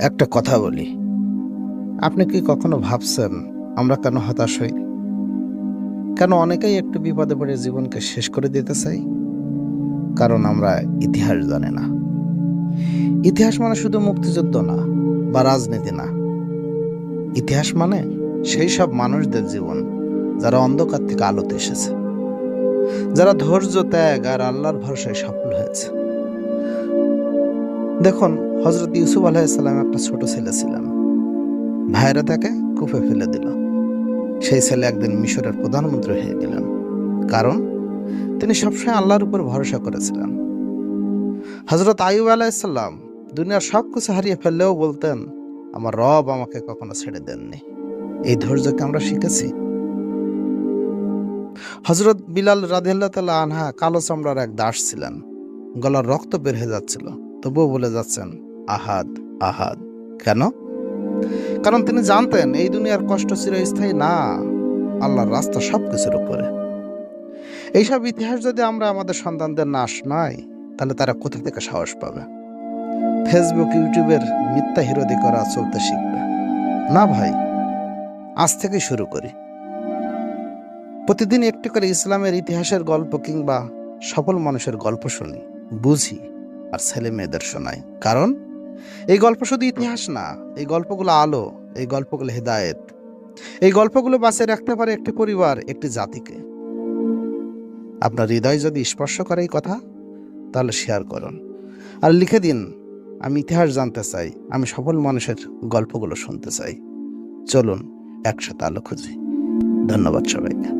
একটা কথা বলি। আপনি কি কখনো ভাবছেন আমরা কেন হতাশ হই? কেন অনেকেই একটু বিপদে পড়ে জীবনকে শেষ করে দিতে চাই? কারণ আমরা ইতিহাস জানি না। ইতিহাস মানে শুধু মুক্তিযুদ্ধ না, বা রাজনীতি না। ইতিহাস মানে সেই সব মানুষদের জীবন, যারা অন্ধকার থেকে আলোতে এসেছে। যারা ধৈর্য, ত্যাগ আর আল্লাহর ভরসায় সফল হয়েছে। দেখুন হজরত ইউসুফ আলাইসাল্লাম একটা ছোট ছেলে ছিলেন। ভাইরা তাকে কূপে ফেলে দিল। সেই ছেলে একদিন মিশরের প্রধানমন্ত্রী হয়ে গেলেন। কারণ, তিনি সবসময় আল্লাহর উপর ভরসা করেছিলেন। হজরত আয়ুব আলাইসাল্লাম দুনিয়ার সব কিছু হারিয়ে ফেললেও বলতেন, আমার রব আমাকে কখনো ছেড়ে দেননি। এই ধৈর্যকে আমরা শিখেছি। হজরত বিলাল রাদিল্লাহ তাল্লাহ আনহা কালো চামড়ার এক দাস ছিলেন। গলার রক্ত বের হয়ে যাচ্ছিল। তবুও বলে যাচ্ছেন, আহাদ আহাদ। কেন? কারণ তিনি জানতেন এই দুনিয়ার কষ্ট চিরস্থায়ী না, আল্লাহর রাস্তা সব কিছুর উপরে। এইসব ইতিহাস যদি আমরা আমাদের সন্তানদের না শোনাই, তাহলে তারা কোথা থেকে সাহস পাবে? ফেসবুক, ইউটিউবের মিথ্যা হিরোদি করা চলতে শিখবে। না ভাই, আজ থেকে শুরু করি। প্রতিদিন একটু করে ইসলামের ইতিহাসের গল্প কিংবা সফল মানুষের গল্প শুনি, বুঝি। আর ছেলে মেয়েদের শোনাই কারণ, এই গল্প শুধু ইতিহাস না, এই গল্পগুলো আলো, এই গল্পগুলো হেদায়েত। এই গল্পগুলো বাঁচিয়ে রাখতে পারে একটি পরিবার, একটি জাতিকে। আপনার হৃদয় যদি স্পর্শ করে এই কথা, তাহলে শেয়ার করুন। আর লিখে দিন, আমি ইতিহাস জানতে চাই, আমি সফল মানুষের গল্পগুলো শুনতে চাই। চলুন, একসাথে আলো খুঁজি। ধন্যবাদ সবাইকে।